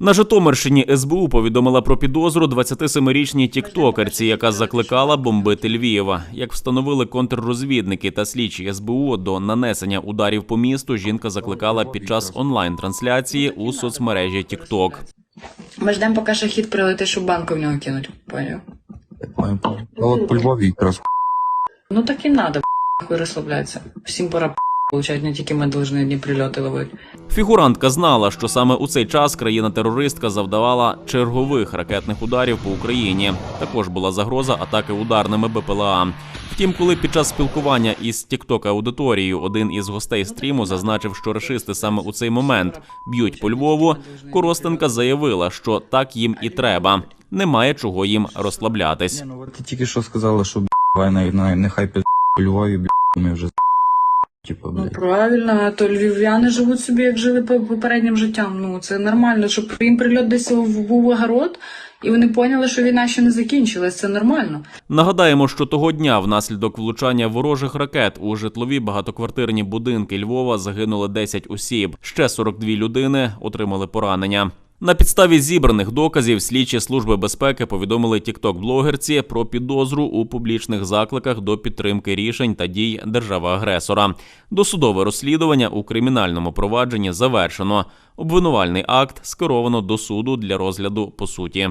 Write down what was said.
На Житомирщині СБУ повідомила про підозру 27-річній тіктокерці, яка закликала бомбити Львіва. Як встановили контррозвідники та слідчі СБУ до нанесення ударів по місту, жінка закликала під час онлайн-трансляції у соцмережі TikTok. Ми ждемо, поки шахід прилетить, щоб банку в нього кинуть. Поняв? Понял. Ну от по Львові якраз Ну так і надо, хуй розслаблятися. Всім пора получать, не тільки ми повинні одні прильоти ловити. Фігурантка знала, що саме у цей час країна-терористка завдавала чергових ракетних ударів по Україні. Також була загроза атаки ударними БПЛА. Втім, коли під час спілкування із тікток аудиторією один із гостей стріму зазначив, що рашисти саме у цей момент б'ють по Львову, Коростенка заявила, що так їм і треба. Немає чого їм розслаблятись. ну ти тільки що сказала, що війна, нехай по Львові, ми вже з**, типу, Ну правильно, а то львів'яни живуть собі, як жили по- попереднім життям. Ну це нормально, щоб їм прильот десь в- був огород, і вони поняли, що війна ще не закінчилась. Це нормально. Нагадаємо, що того дня внаслідок влучання ворожих ракет у житлові багатоквартирні будинки Львова загинули 10 осіб. Ще 42 людини отримали поранення. На підставі зібраних доказів слідчі служби безпеки повідомили тікток-блогерці про підозру у публічних закликах до підтримки рішень та дій держави-агресора. Досудове розслідування у кримінальному провадженні завершено. Обвинувальний акт скеровано до суду для розгляду по суті.